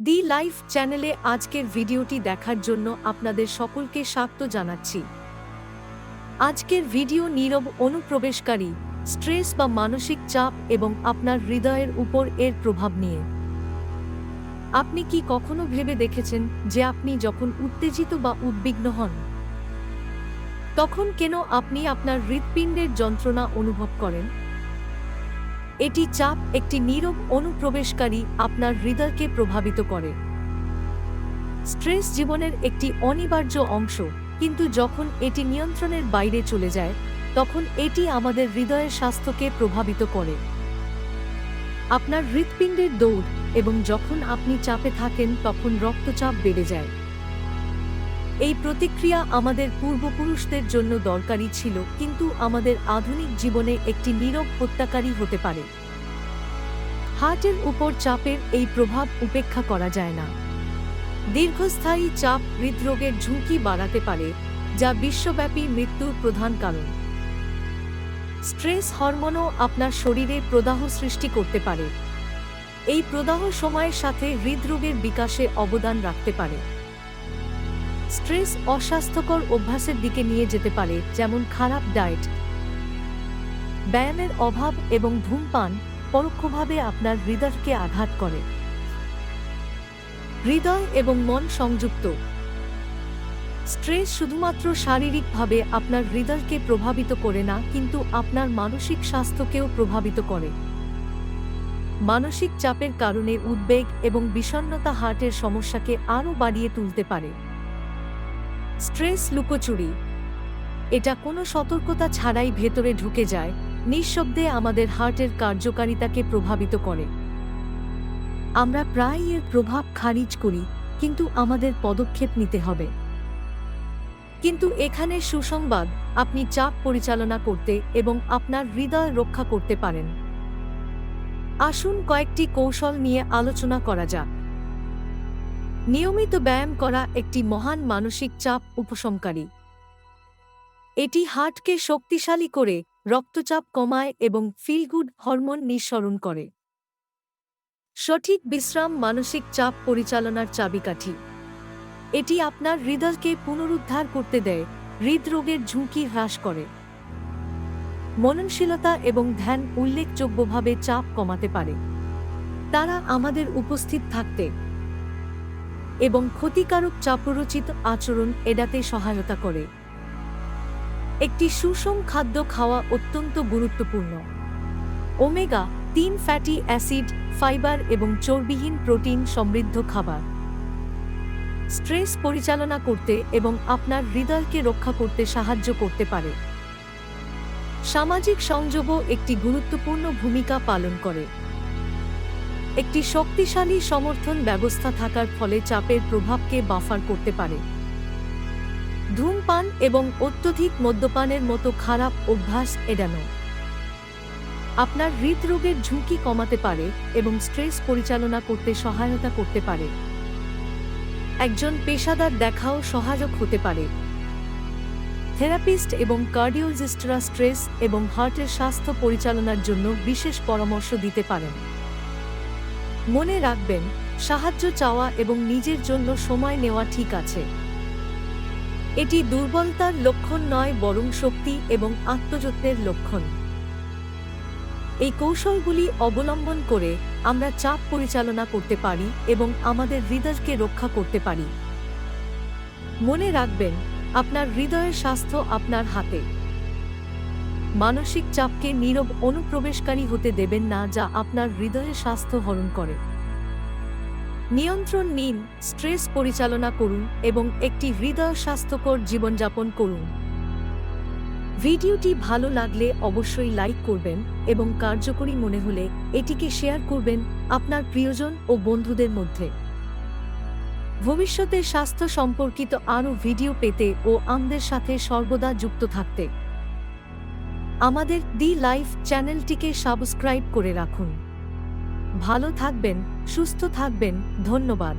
দি life চ্যানেলে আজকের ভিডিওটি দেখার জন্য আপনাদের সকলকে স্বাগত জানাচ্ছি। আজকের ভিডিও নীরব অনুপ্রবেশকারী, স্ট্রেস বা মানসিক চাপ এবং আপনার হৃদয়ের উপর এর প্রভাব নিয়ে। আপনি কি কখনো ভেবে দেখেছেন যে আপনি যখন উত্তেজিত বা উদ্বিগ্ন হন, তখন কেন আপনি আপনার হৃৎপিণ্ডের যন্ত্রণা অনুভব করেন? এটি চাপ একটি নীরব অনুপ্রবেশকারী আপনার হৃদয়কে প্রভাবিত করে। স্ট্রেস জীবনের একটি অনিবার্য অংশ, কিন্তু যখন এটি নিয়ন্ত্রণের বাইরে চলে যায়, তখন এটি আমাদের হৃদয়ের স্বাস্থ্যকে প্রভাবিত করে। আপনার হৃৎপিণ্ডের দৌড় এবং যখন আপনি চাপে থাকেন, তখন রক্তচাপ বেড়ে যায়। এই প্রতিক্রিয়া আমাদের পূর্বপুরুষদের জন্য দরকারি ছিল, কিন্তু আমাদের আধুনিক জীবনে একটি নীরব হত্যাকারী হতে পারে। হার্টের উপর চাপের এই প্রভাব উপেক্ষা করা যায় না। দীর্ঘস্থায়ী চাপ হৃদরোগের ঝুঁকি বাড়াতে পারে, যা বিশ্বব্যাপী মৃত্যুর প্রধান কারণ। স্ট্রেস হরমোনও আপনার শরীরে প্রদাহ সৃষ্টি করতে পারে। এই প্রদাহ সময়ের সাথে হৃদরোগের বিকাশে অবদান রাখতে পারে। স্ট্রেস অস্বাস্থ্যকর অভ্যাসের দিকে নিয়ে যেতে পারে, যেমন খারাপ ডায়েট। ব্যায়ামের অভাব এবং ধূমপান পরোক্ষভাবে আপনার হৃদয়কে আঘাত করে। হৃদয় এবং মন সংযুক্ত। স্ট্রেস শুধুমাত্র শারীরিকভাবে আপনার হৃদয়কে প্রভাবিত করে না, কিন্তু আপনার মানসিক স্বাস্থ্যকেও প্রভাবিত করে। মানসিক চাপের কারণে উদ্বেগ এবং বিষণ্নতা হার্টের সমস্যাকে আরও বাড়িয়ে তুলতে পারে। স্ট্রেস লুকোচুরি। এটা কোনো সতর্কতা ছাড়াই ভেতরে ঢুকে যায়, নিঃশব্দে আমাদের হার্টের কার্যকারিতাকে প্রভাবিত করে। আমরা প্রায় এর প্রভাব খারিজ করি, কিন্তু আমাদের পদক্ষেপ নিতে হবে। কিন্তু এখানে সুসংবাদ, আপনি চাপ পরিচালনা করতে এবং আপনার হৃদয় রক্ষা করতে পারেন। আসুন কয়েকটি কৌশল নিয়ে আলোচনা করা যাক। নিয়মিত ব্যায়াম করা একটি মহান মানসিক চাপ উপশমকারী। এটি হার্টকে শক্তিশালী করে রক্তচাপ কমায় এবং ফিলগুড হরমোন নিঃসরণ করে। সঠিক বিশ্রাম, মানসিক চাপ পরিচালনার চাবিকাঠি। এটি আপনার হৃদয়কে পুনরুদ্ধার করতে দেয়, হৃদরোগের ঝুঁকি হ্রাস করে। মননশীলতা এবং ধ্যান উল্লেখযোগ্যভাবে চাপ কমাতে পারে। তারা আমাদের উপস্থিত থাকতে এবং ক্ষতিকারক চাপরচিত আচরণ এড়াতে সহায়তা করে। একটি সুষম খাদ্য খাওয়া অত্যন্ত গুরুত্বপূর্ণ। ওমেগা তিন ফ্যাটি অ্যাসিড, ফাইবার এবং চর্বিহীন প্রোটিন সমৃদ্ধ খাবার। স্ট্রেস পরিচালনা করতে এবং আপনার হৃদয়কে রক্ষা করতে সাহায্য করতে পারে। সামাজিক সংযোগও একটি গুরুত্বপূর্ণ ভূমিকা পালন করে। একটি শক্তিশালী সমর্থন ব্যবস্থা থাকার ফলে চাপের প্রভাবকে বাফার করতে পারে। ধূমপান এবং অত্যধিক মদ্যপানের মতো খারাপ অভ্যাস এড়ানো। আপনার হৃদরোগের ঝুঁকি কমাতে পারে এবং স্ট্রেস পরিচালনা করতে সহায়তা করতে পারে। একজন পেশাদার দেখাও সহায়ক হতে পারে। থেরাপিস্ট এবং কার্ডিওলজিস্টরা স্ট্রেস এবং হার্টের স্বাস্থ্য পরিচালনার জন্য বিশেষ পরামর্শ দিতে পারেন। মনে রাখবেন, সাহায্য চাওয়া এবং নিজের জন্য সময় নেওয়া ঠিক আছে। এটি দুর্বলতার লক্ষণ নয়, বরং শক্তি এবং আত্মযত্নের লক্ষণ। এই কৌশলগুলি অবলম্বন করে আমরা চাপ পরিচালনা করতে পারি এবং আমাদের হৃদয়কে রক্ষা করতে পারি। মনে রাখবেন, আপনার হৃদয়ের স্বাস্থ্য আপনার হাতে। মানসিক চাপকে নীরব অনুপ্রবেশকারী হতে দেবেন না যা আপনার হৃদয়ে স্বাস্থ্য হরণ করে। নিয়ন্ত্রণ নিন, স্ট্রেস পরিচালনা করুন এবং একটি হৃদয় স্বাস্থ্যকর জীবনযাপন করুন। ভিডিওটি ভালো লাগলে অবশ্যই লাইক করবেন এবং কার্যকরী মনে হলে এটিকে শেয়ার করবেন আপনার প্রিয়জন ও বন্ধুদের মধ্যে। ভবিষ্যতে স্বাস্থ্য সম্পর্কিত আরও ভিডিও পেতে ও আমাদের সাথে সর্বদা যুক্ত থাকতে। আমাদের দি লাইফ চ্যানেলটিকে সাবস্ক্রাইব করে রাখুন। ভালো থাকবেন সুস্থ থাকবেন ধন্যবাদ।